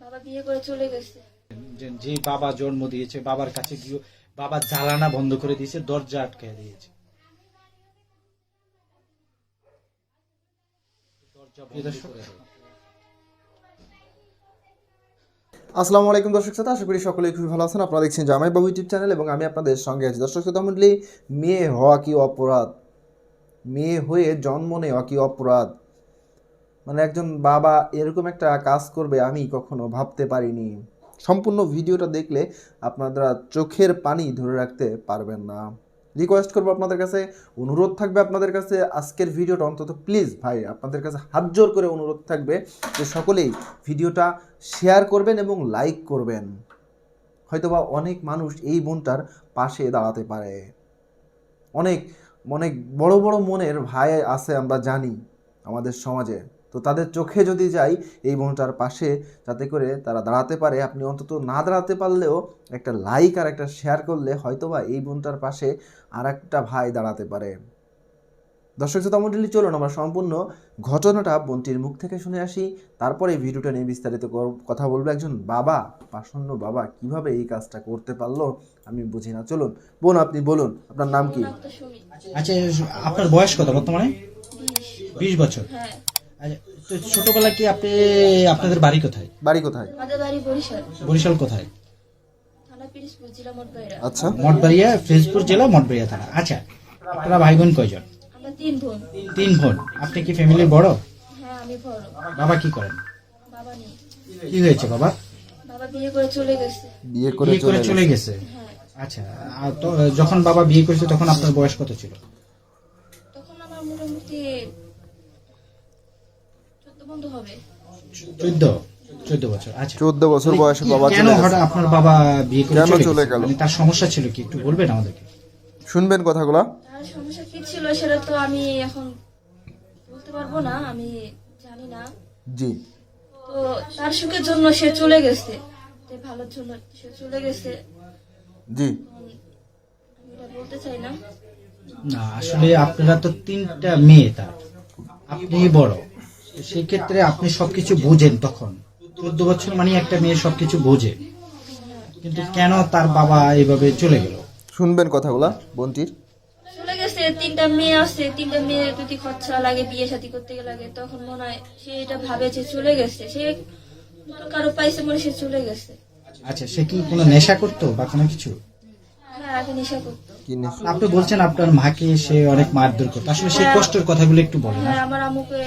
বাবা বিয়ে করে চলে গেছে। যে- বাবা জন্ম দিয়েছে বাবার কাছে গিয়ে বাবা জ্বালানা বন্ধ করে দিয়েছে দরজা আটকে দিয়েছে। আসসালামু আলাইকুম দর্শক শ্রোতা আশা করি সকলেই খুবই ভালো আছেন। আপনারা দেখছেন জামাই বাবু ইউটিউব চ্যানেল এবং আমি আপনাদের সঙ্গে আছি। দর্শক শ্রোতা মন্ডলী মেয়ে হওয়া কি অপরাধ? মেয়ে হয়ে জন্ম নেওয়া কি অপরাধ? মানে একজন বাবা এরকম একটা কাজ করবে আমি কখনো ভাবতে পারিনি। সম্পূর্ণ ভিডিওটা দেখলে আপনারা চোখের পানি ধরে রাখতে পারবেন না। রিকোয়েস্ট করব আপনাদের কাছে, অনুরোধ থাকবে আপনাদের কাছে। আজকের ভিডিওটা অন্তত প্লিজ ভাই, আপনাদের কাছে হাত জোর করে অনুরোধ থাকবে যে সকলেই ভিডিওটা শেয়ার করবেন এবং লাইক করবেন। হয়তোবা অনেক মানুষ এই বোনটার পাশে দাঁড়াতে পারে। অনেক অনেক বড় বড় মনের ভাই আছে আমরা জানি আমাদের সমাজে। তো তাদের চোখে যদি যাই এই বোনটার পাশে যাতে করে তারা দাঁড়াতে পারে। আপনি অন্তত না দাঁড়াতে পারলেও একটা লাইক আর একটা শেয়ার করলে হয়তোবা এই বোনটার পাশে আর একটা ভাই দাঁড়াতে পারে। দর্শক শ্রোতা মণ্ডলী চলুন আমরা সম্পূর্ণ ঘটনাটা বোনটির মুখ থেকে শুনে আসি। তারপরে এই ভিডিওটা নিয়ে বিস্তারিত কথা বলব একজন বাবা পাষণ্য বাবা কীভাবে এই কাজটা করতে পারল আমি বুঝি না। চলুন বোন আপনি বলুন আপনার নাম কি? আচ্ছা আপনার বয়স কত বর্তমানে? বিশ বছর। হ্যাঁ। তো ছোটবেলা কি আপনি আপনাদের বাড়ি কোথায়? বাড়ি কোথায়? আমাদের বাড়ি বরিশাল। বরিশাল কোথায়? থানা পিরিসপুর জেলা মোটবাইরা আচ্ছা। মঠবাড়িয়া ফিরোজপুর জেলা মঠবাড়িয়া থানা। আচ্ছা আপনারা ভাই বোন কয়জন তিন বোন। তিন বোন। আপনি কি ফ্যামিলির বড়? হ্যাঁ আমি বড়। বাবা কি করেন? বাবা নেই। কি হয়েছে বাবা? বাবা বিয়ে করে চলে গেছে। বিয়ে করে চলে গেছে। হ্যাঁ। আচ্ছা আর তো যখন বাবা বিয়ে করেছে তখন আপনার বয়স কত ছিল? তখন আমার মোটামুটি বন্ধ হবে? চোদ্দ চোদ্দ বছর আচ্ছা। চোদ্দ বছর বয়সে কি- বাবা কেন হঠাৎ আপনার বাবা বিয়ে করে কেন চলে গেল? মানে তার সমস্যা ছিল কি? একটু বলবেন আমাদেরকে। শুনবেন কথাগুলো? তার সমস্যা কি ছিল সেটা তো আমি এখন বলতে পারব না আমি জানি না। জি। তো তার সুখের জন্য সে চলে গেছে। যে ভালোর জন্য সে চলে গেছে। জি। আমি এটা বলতে চাই না। না আসলে আপনারা তো তিনটা মেয়ে তার। আপনি বড়। সেই ক্ষেত্রে আপনি সবকিছু বোঝেন তখন। চোদ্দ বছর মানে একটা মেয়ে সবকিছু বোঝে। কিন্তু কেন তার বাবা এইভাবে চলে গেল? শুনবেন কথাগুলা বোনটির। চলে গেছে তিনটা মেয়ে আছে তিনটা মেয়ে যদি খরচা লাগে বিয়ে শাদী করতে লাগে তখন মনে হয় সে এটা ভাবে যে চলে গেছে। সে কারও পাইছে মনে সে চলে গেছে। আচ্ছা সে কি কোনো নেশা করতো বা কোনো কিছু? হ্যাঁ আগে নেশা করতো। কি নেশা? আপনি বলছেন আপনার মাকে সে অনেক মারধর করতো। আসলে সেই কষ্টের কথাগুলো একটু বলেন। হ্যাঁ আমার আম্মুকে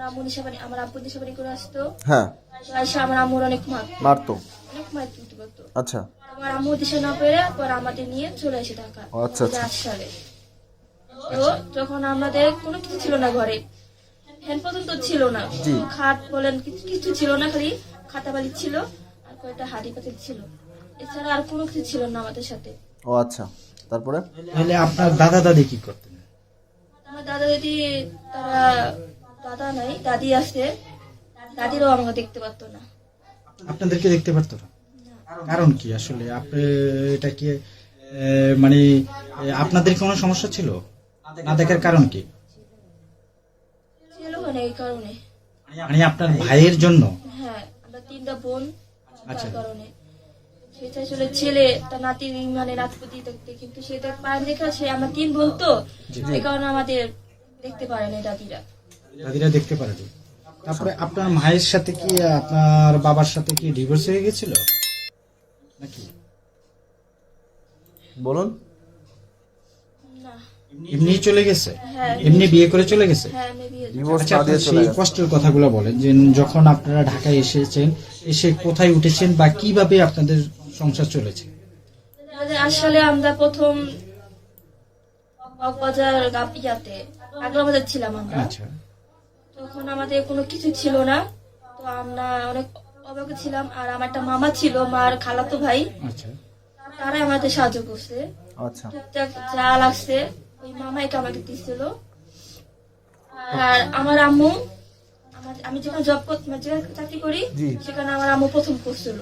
আমার আম্মু নেশাবানি আমার আব্বু নেশাবানি করে আসতো। হ্যাঁ। তো আইসা আমার আম্মুর অনেক মার মারতো? অনেক মার তুলতে করতো আচ্ছা। আমার আম্মু দিশে না পেরে পর আমাদের নিয়ে চলে এসে ঢাকা আচ্ছা, আচ্ছা। সালে তো যখন আমাদের কোনো কিছু ছিল না ঘরে ফ্যান পর্যন্ত ছিল না। খাট বলেন কিছু কিছু ছিল না খালি খাতা বালি ছিল আর কয়েকটা হাড়ি পাতিল ছিল। এছাড়া আর কোনো কিছু ছিল না আমাদের সাথে। ও আচ্ছা। তারপরে? তাহলে আপনার দাদা দাদি কি করতেন? আমার দাদা দিদি তারা দাদা নাই দাদি আছে। দাদিরও আমাকে দেখতে পারতো না। আপনাদেরকে দেখতে পারতো না? কারণ কি আসলে? আপনি এটা কি মানে আপনাদের কোনো সমস্যা ছিল? না দেখার কারণ কি? ছিল না এই কারণে। মানে আপনার ভাইয়ের জন্য? হ্যাঁ আমরা তিনটা বোন আচ্ছা। কারণে। সে চাইছিল ছেলে তার নাতি মানে নাতপতি দেখতে কিন্তু সে দেখ পায় দেখা সে আমরা তিন বোন তো। এই কারণে আমাদের দেখতে পারে না দাদিরা। দাদিরা দেখতে পারেনি তারপরে আপনার মায়ের সাথে কি আপনার বাবার সাথে কি ডিভোর্স হয়ে গেছিল? নাকি? বলুন। এমনি চলে গেছে? হ্যাঁ। এমনি বিয়ে করে চলে গেছে? হ্যাঁ আচ্ছা সেই কষ্টের কথাগুলো বলেন যে যখন আপনারা ঢাকায় এসেছেন এসে কোথায় উঠেছেন বা কীভাবে আপনাদের সংসার চলেছে? আসলে আমরা প্রথম বাজার গাপিয়াতে আগলা বাজার ছিলাম আমরা। আচ্ছা। তখন আমাদের কোনো কিছু ছিল না। তো আমরা অনেক অবাক ছিলাম আর আমার একটা মামা ছিল মার খালাতো ভাই। আচ্ছা। তারাই আমাদের সাহায্য করছে। আচ্ছা। টুকটাক যা লাগছে ওই মামাইকে আমাকে দিছিল। আর আমার আম্মু আমি যখন জব মানে চাকরি করি সেখানে আমার আম্মু প্রথম করছিল।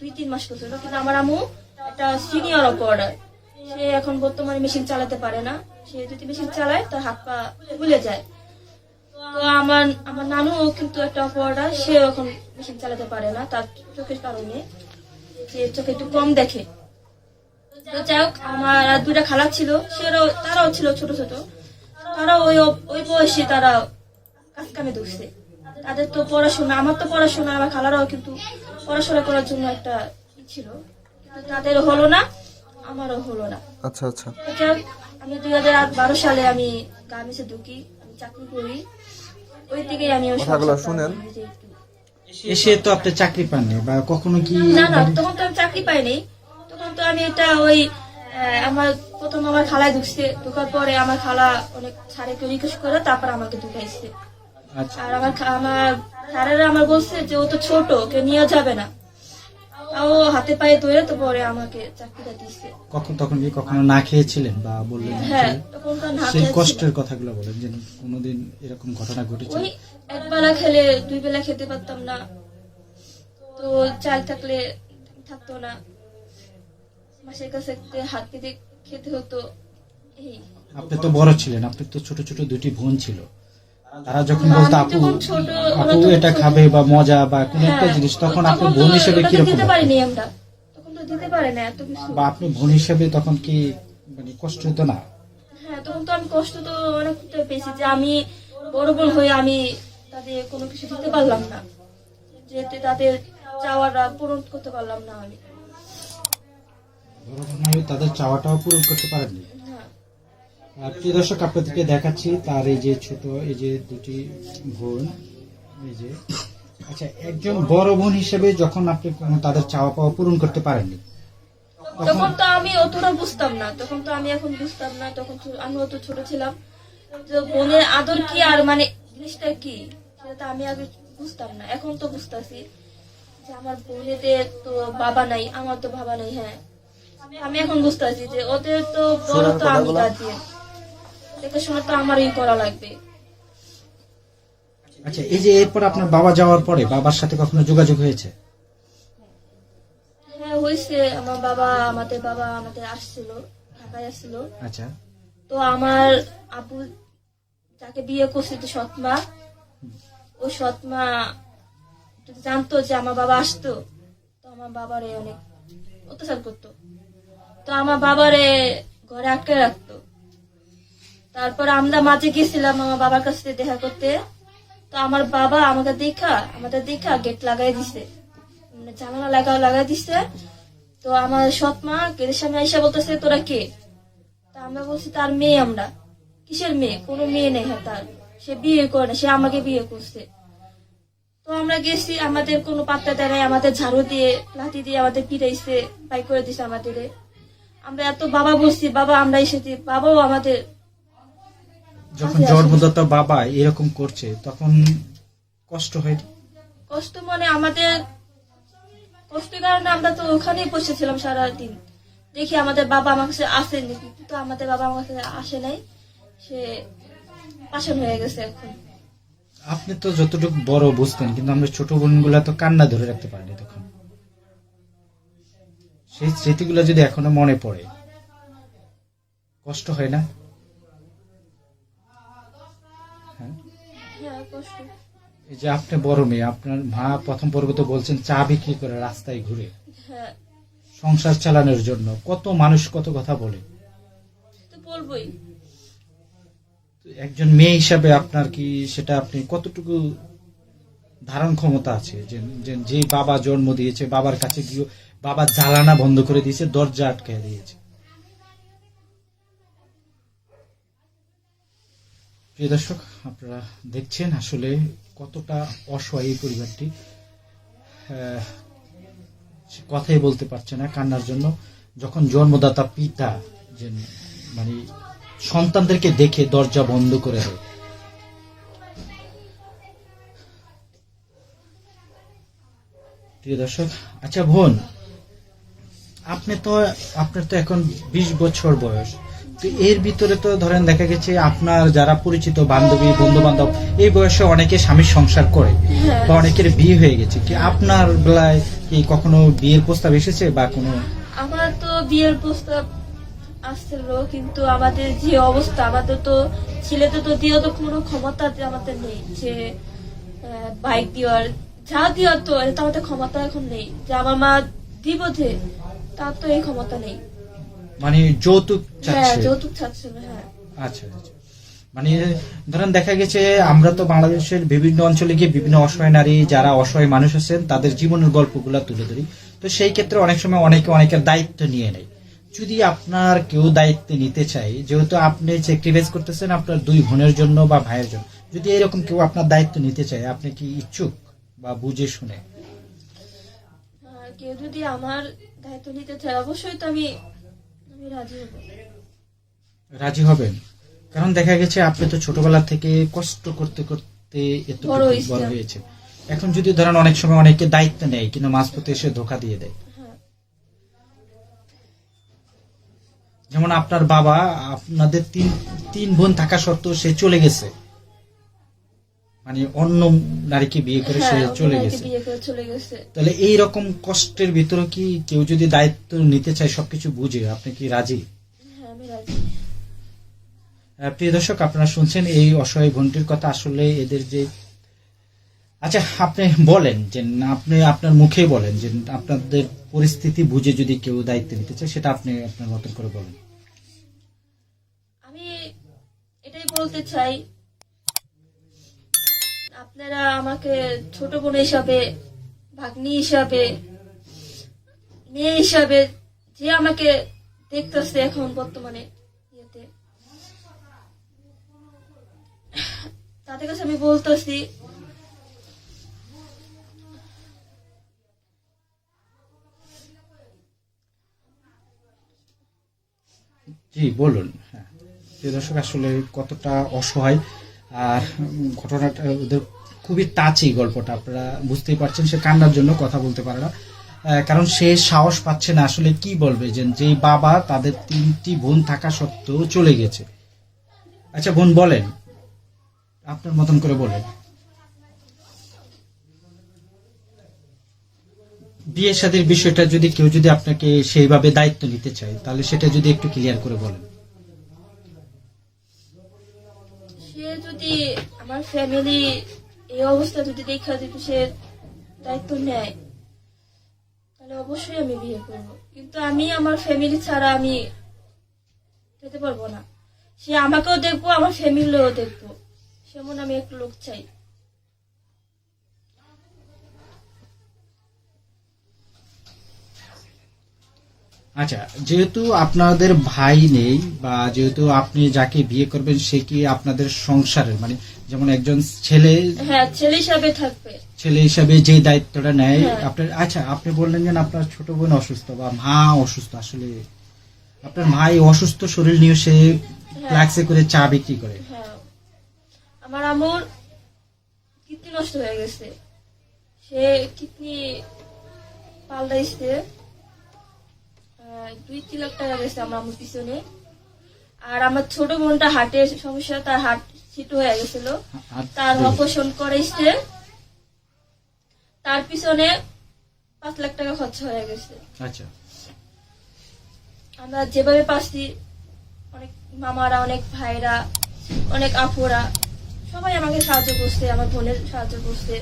দুই তিন মাস করছিল। কিন্তু আমার আম্মু একটা সিনিয়র অপারেটর সে এখন বর্তমানে মেশিন চালাতে পারে না। সে যদি মেশিন চালায় তার হাত পা ভুলে যায়। আমার আমার নানু কিন্তু একটা অপারেটর সে এখন মেশিন চালাতে পারে না তার চোখের কারণে যে চোখে একটু কম দেখে। তো যাই হোক আমার আর দুইটা খালা ছিল সেরাও তারাও ছিল ছোট ছোট। তারা ওই ওই বয়সে তারা কাজ কামে ঢুকছে তাদের তো পড়াশোনা আমার তো পড়াশোনা আমার খালারাও কিন্তু পড়াশোনা করার জন্য একটা ছিল। তাদের হলো না আমারও হলো না। আচ্ছা আচ্ছা। আমি দুই হাজার বারো সালে আমি গার্মেন্টসে ঢুকি আমি চাকরি করি। ওই থেকে আমি কথাগুলো শুনেন। এসে তো আপনি চাকরি পাননি বা কখনো কি না না তখন তো আমি চাকরি পাইনি তখন তো আমি এটা ওই আহ, আমার প্রথম আমার খালায় ঢুকছে। ঢোকার পরে আমার খালা অনেক স্যারকে রিকোয়েস্ট করে তারপর আমাকে ঢুকাইছে। আচ্ছা। আর আমার আমার স্যারেরা আমার বলছে যে ও তো ছোট ওকে নিয়ে যাবে না। হাতে পায়ে ধরে তো পরে আমাকে চাকরিটা দিচ্ছে কখন তখন কি কখনো না খেয়েছিলেন বা বললেন হ্যাঁ তখন তো না সেই কষ্টের কথাগুলো বলেন যে কোনোদিন এরকম ঘটনা ঘটেছে? ওই এক বেলা খেলে দুই বেলা খেতে পারতাম না। তো চাল থাকলে থাকতো না। মাসের কাছে হাত কেটে খেতে হতো। এই আপনি তো বড় ছিলেন আপনি তো ছোট ছোট দুটি বোন ছিল। তারা যখন বলতো আপু আপু এটা খাবে বা মজা বা কোনো একটা হ্যাঁ, জিনিস তখন আপনি বোন হিসেবে কীরকম এত কিছু। বা আপনি বোন হিসেবে তখন কি মানে কষ্ট হতো না? হ্যাঁ তখন তো আমি কষ্ট তো অনেকটা পেয়েছি যে আমি বড় বোন হয়ে আমি তাদের কোনো কিছু দিতে পারলাম না। যেহেতু তাদের চাওয়াটা পূরণ করতে পারলাম না আমি। বড় বোন হয়ে তাদের চাওয়াটাও পূরণ করতে পারেননি? প্রিয় দর্শক আপনাদেরকে দেখাচ্ছি তার এই যে ছোট এই যে দুটি বোন এই যে। আচ্ছা একজন বড় বোন হিসেবে যখন আপনি তাদের চাওয়া পাওয়া পূরণ করতে পারেননি তখন তো আমি অতটা বুঝতাম না তখন তো আমি এখন বুঝতাম না তখন আমি অত ছোট ছিলাম। তো বোনের আদর কি আর মানে জিনিসটা কি সেটা তো আমি আগে বুঝতাম না এখন তো বুঝতাছি। যে আমার বোনেদের তো বাবা নাই আমার তো বাবা নাই হ্যাঁ। আমি এখন বুঝতাছি যে ওদের তো বড় তো আমি? গার্জিয়ান দেখাশোনা তো আমারই করা লাগবে। আচ্ছা এই যে এরপর আপনার বাবা যাওয়ার পরে বাবার সাথে কখনো যোগাযোগ হয়েছে? হ্যাঁ হয়েছে। আমার বাবা আমাদের বাবা আমাদের আসছিল ঢাকায় আসছিল। আচ্ছা। তো আমার আবু যাকে বিয়ে করছে যে সৎমা ওই সৎমা যদি জানতো যে আমার বাবা আসতো তো আমার বাবারে অনেক অত্যাচার করতো। তো আমার বাবারে ঘরে আটকে রাখতো। তারপর আমরা মাঝে গেছিলাম আমার বাবার কাছ দেখা করতে। তো আমার বাবা আমাকে দেখা, আমাদের দেখা গেট লাগাই দিছে। মানে জানালা লাগা লাগাই দিছে। তো আমার সৎ মা গেটের সামনে এসে বলতেছে, তোরা কে? তা আমরা বলছি, তার মেয়ে আমরা। কিসের মেয়ে? কোনো মেয়ে নেই হ্যাঁ তার। সে বিয়ে করে না, সে আমাকে বিয়ে করছে। তো আমরা গেছি, আমাদের কোনো পাত্তা দেয় আমাদের ঝাড়ু দিয়ে, লাঠি দিয়ে আমাদের পিটাইছে বাই করে দিছে আমাদের আমরা এত বাবা বলছি, বাবা, আমরা এসেছি। বাবাও আমাদের যখন জন্মদাতা বাবা এরকম করছে তখন কষ্ট হয়? কষ্ট মানে আমাদের কষ্টের কারণে আমরা তো ওখানেই বসেছিলাম সারাদিন। দেখি আমাদের বাবা আমার কাছে আসেনি কিন্তু আমাদের বাবা আমার কাছে আসে নাই। সে পাশন হয়ে গেছে এখন। আপনি তো যতটুকু বড় বুঝতেন কিন্তু আমরা ছোট বোনগুলা তো কান্না ধরে রাখতে পারিনি তখন। সেই স্মৃতিগুলো যদি এখনও মনে পড়ে কষ্ট হয় না? এই যে আপনি বড় মেয়ে আপনার মা প্রথম পর্ব তো বলছেন চা বিক্রি করে রাস্তায় ঘুরে। হ্যাঁ। সংসার চালানোর জন্য কত মানুষ কত কথা বলে। বলবোই। একজন মেয়ে হিসাবে আপনার কি সেটা আপনি কতটুকু ধারণ ক্ষমতা আছে? যে যে- যে বাবা জন্ম দিয়েছে বাবার কাছে গিয়ে বাবা জ্বালানা বন্ধ করে দিয়েছে দরজা আটকে দিয়েছে। প্রিয় দর্শক, আপনারা দেখছেন আসলে কতটা অসহায় পরিবারটি। কথাই বলতে পারছে না কান্নার জন্য। যখন জন্মদাতা পিতা যে মানে সন্তানদেরকে দেখে দরজা বন্ধ করে দেয়, প্রিয় দর্শক আচ্ছা বোন, আপনি তো, আপনার তো এখন বিশ বছর বয়স। তো এর ভিতরে তো ধরেন দেখা গেছে আপনার যারা পরিচিত বান্ধবী বন্ধু বান্ধব এই বয়সে অনেকে স্বামীর সংসার করে হ্যাঁ। বা অনেকের বিয়ে হয়ে গেছে। কি আপনার বেলায় কি কখনো বিয়ের প্রস্তাব এসেছে বা কোনো আমার তো বিয়ের প্রস্তাব আসছিল কিন্তু আমাদের যে অবস্থা আমাদের তো ছেলেদের তো দিয়ে তো কোনো ক্ষমতা যে আমাদের নেই যে বাইক দেওয়ার যা দিয়া তো তার তো ক্ষমতা এখন নেই। যে আমার মা দিবধে তার তো এই ক্ষমতা নেই। মানে যৌতুক হ্যাঁ চাচ্ছে। যৌতুক চাচ্ছিল হ্যাঁ। আচ্ছা আচ্ছা। মানে ধরেন দেখা গেছে আমরা তো বাংলাদেশের বিভিন্ন অঞ্চলে গিয়ে বিভিন্ন অসহায় নারী যারা অসহায় মানুষ আছেন তাদের জীবনের গল্পগুলা তুলে ধরি। তো সেই ক্ষেত্রে অনেক সময় অনেকে অনেকের দায়িত্ব নিয়ে নেয়। যদি আপনার কেউ দায়িত্ব নিতে চাই যেহেতু আপনি স্যাক্রিফাইস করতেছেন আপনার দুই বোনের জন্য বা ভাইয়ের জন্য যদি এরকম কেউ আপনার দায়িত্ব নিতে চায় আপনি কি ইচ্ছুক বা বুঝে শুনে? কেউ যদি আমার দায়িত্ব নিতে চায় অবশ্যই তো আমি আমি রাজি হবেন? কারণ দেখা গেছে আপনি তো ছোটবেলা থেকে কষ্ট করতে করতে এত বড় হয়েছে এখন যদি ধরেন অনেক সময় অনেকে দায়িত্ব নেয় কিন্তু মাঝপথে এসে ধোকা দিয়ে দেয়। যেমন আপনার বাবা আপনাদের তিন তিন বোন থাকা সত্ত্বেও সে চলে গেছে। মানে অন্য নারীকে বিয়ে করে সে হ্যাঁ, চলে গেছে। বিয়ে করে চলে গেছে। তাহলে এই রকম কষ্টের ভিতরে কি কেউ যদি দায়িত্ব নিতে চায় সবকিছু বুঝে আপনি কি রাজি? হ্যাঁ প্রিয় দর্শক আপনারা শুনছেন এই অসহায় বোনটির কথা। আসলে এদের যে আচ্ছা আপনি বলেন যে আপনি আপনার মুখে বলেন যে আপনাদের পরিস্থিতি বুঝে যদি কেউ দায়িত্ব নিতে চায় সেটা আপনি আপনার মতন করে বলেন। আমি এটাই বলতে চাই আপনারা আমাকে ছোট বোন হিসাবে, ভাগ্নি হিসাবে, মেয়ে হিসাবে যে আমাকে দেখতেছে এখন বর্তমানে ইয়েতে, তাদের কাছে আমি বলতেছি, জি, বলুন। হ্যাঁ। দর্শক, আসলে কতটা অসহায় আর ঘটনাটা ওদের খুবই টাচি গল্পটা, আপনারা বুঝতেই পারছেন, সে কান্নার জন্য কথা বলতে পারে না। কারণ সে সাহস পাচ্ছে না আসলে কি বলবে, যে যেই বাবা তাদের তিনটি বোন থাকা সত্ত্বেও চলে গেছে। আচ্ছা বোন বলেন, আপনার মতন করে বলেন। বিয়ে শাদীর বিষয়টা যদি কেউ যদি আপনাকে সেইভাবে দায়িত্ব নিতে চায়, তাহলে সেটা যদি একটু ক্লিয়ার করে বলেন। সে যদি আমার ফ্যামিলি এই অবস্থা যদি দেখা দিত সে দায়িত্ব নেয়। তাহলে অবশ্যই আমি বিয়ে করব। কিন্তু আমি আমার ফ্যামিলি ছাড়া আমি যেতে পারব না। সে আমাকেও দেখব, আমার ফ্যামিলিও দেখব। সেমন আমি একটু লোক চাই। আচ্ছা যেহেতু আপনাদের ভাই নেই বা যেহেতু আপনি যাকে বিয়ে করবেন সে কি আপনাদের সংসারের? মানে যেমন একজন ছেলে হ্যাঁ ছেলে হিসাবে থাকবে। ছেলে হিসাবে যে দায়িত্বটা নেয় হ্যাঁ। আপনার আচ্ছা আপনি বললেন যে আপনার ছোট বোন অসুস্থ বা মা অসুস্থ আসলে আপনার ভাই অসুস্থ শরীর নিয়ে সে ফ্ল্যাক্সে করে চা বিক্রি করে। হ্যাঁ। আমার আমর কিডনি নষ্ট হয়ে গেছে। সে কিডনি পাল্টাইছে। দুই তিন লাখ টাকা গেছে আমার আমুর পিছনে। আর আমার ছোট বোনটা হার্টের সমস্যা তার হার্ট ছিট হয়ে গেছিল। তার অপারেশন করাইছে। তার পিছনে পাঁচ লাখ টাকা খরচ হয়ে গেছে। আচ্ছা। আমরা যেভাবে পাচ্ছি অনেক মামারা অনেক ভাইরা অনেক আপুরা সবাই আমাকে সাহায্য করছে আমার বোনের সাহায্য করছে।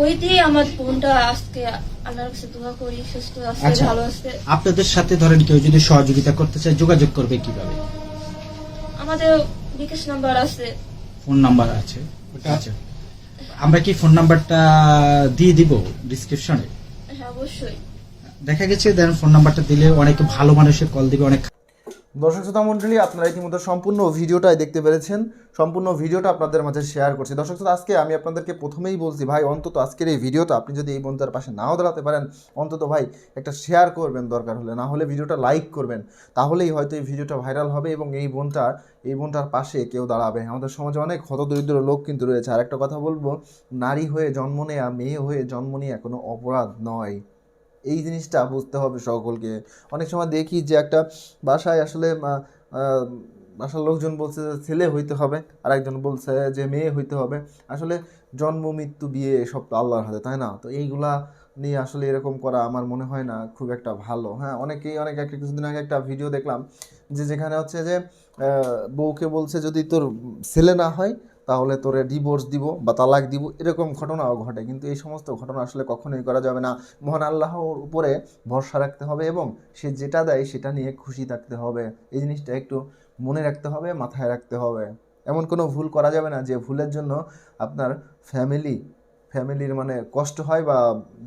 ওই দিয়ে আমার বোনটা আজকে আল্লাহর কাছে দোয়া করি সুস্থ আছে আচ্ছা ভালো আছে। আপনাদের সাথে ধরেন কেউ যদি সহযোগিতা করতে চায় যোগাযোগ করবে কীভাবে? আমাদের বিকাশ নাম্বার আছে। ফোন নাম্বার আছে। ওটা আছে। আমরা কি ফোন নাম্বারটা দিয়ে দিব ডিসক্রিপশনে? হ্যাঁ অবশ্যই। দেখা গেছে দেন ফোন নাম্বারটা দিলে অনেক ভালো মানুষের কল দিবে অনেক দর্শক শ্রোতা মণ্ডলী আপনারা ইতিমধ্যে সম্পূর্ণ ভিডিওটাই দেখতে পেরেছেন। সম্পূর্ণ ভিডিওটা আপনাদের মাঝে শেয়ার করছি। দর্শক শ্রোতা, আজকে আমি আপনাদেরকে প্রথমেই বলছি, ভাই, অন্তত আজকের এই ভিডিওটা আপনি যদি এই বন্ধুদের পাশে নাও দাঁড়াতে পারেন, অন্তত ভাই, একটা শেয়ার করবেন দরকার হলে। না হলে ভিডিওটা লাইক করবেন। তাহলেই হয়তো এই ভিডিওটা ভাইরাল হবে এবং এই বোনটার এই বোনটার পাশে কেউ দাঁড়াবে। আমাদের সমাজে অনেক হতদরিদ্র লোক কিন্তু রয়েছে। আর একটা কথা বলব, নারী হয়ে জন্ম নেয়া, মেয়ে হয়ে জন্ম নেয়া কোনো অপরাধ নয়। এই জিনিসটা বুঝতে হবে সকলকে। অনেক সময় দেখি যে একটা বাসায় আসলে বাসার লোকজন বলছে যে ছেলে হইতে হবে আর একজন বলছে যে মেয়ে হইতে হবে। আসলে জন্ম, মৃত্যু, বিয়ে এসব তো আল্লাহর হাতে, তাই না? তো এইগুলা নিয়ে আসলে এরকম করা আমার মনে হয় না খুব একটা ভালো। হ্যাঁ অনেকেই, অনেক একটা কিছুদিন আগে একটা ভিডিও দেখলাম যে যেখানে হচ্ছে যে বউকে বলছে যদি তোর ছেলে না হয় তাহলে তোরে ডিভোর্স দিব বা তালাক দিব, এরকম ঘটনাও ঘটে। কিন্তু এই সমস্ত ঘটনা আসলে কখনোই করা যাবে না। মহান আল্লাহর উপরে ভরসা রাখতে হবে এবং সে যেটা দেয় সেটা নিয়ে খুশি থাকতে হবে। এই জিনিসটা একটু মনে রাখতে হবে, মাথায় রাখতে হবে। এমন কোনো ভুল করা যাবে না যে ভুলের জন্য আপনার ফ্যামিলি ফ্যামিলির মানে কষ্ট হয় বা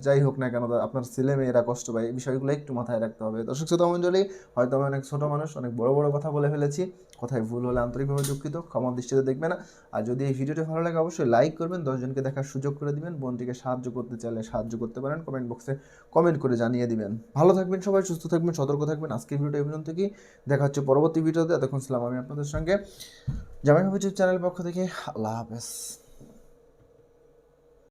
যাই হোক না কেন আপনার ছেলে মেয়েরা কষ্ট পায়, এই বিষয়গুলো একটু মাথায় রাখতে হবে। দর্শক শ্রোতা মণ্ডলী, হয়তো আমি অনেক ছোট মানুষ, অনেক বড় বড় কথা বলে ফেলেছি, কথায় ভুল হলে আন্তরিকভাবে দুঃখিত, ক্ষমা দৃষ্টিতে দেখবেন না। আর যদি এই ভিডিওটি ভালো লাগে, অবশ্যই লাইক করবেন, দশজনকে দেখার সুযোগ করে দিবেন, বোনটিকে সাহায্য করতে চাইলে সাহায্য করতে পারেন, কমেন্ট বক্সে কমেন্ট করে জানিয়ে দিবেন। ভালো থাকবেন সবাই, সুস্থ থাকবেন, সতর্ক থাকবেন। আজকের ভিডিওটা এই পর্যন্ত কি দেখা হচ্ছে পরবর্তী ভিডিওতে, এতক্ষণ ছিলাম আমি আপনাদের সঙ্গে। জামাই ইউটিউব চ্যানেল পক্ষ থেকে, আল্লাহ হাফেজ।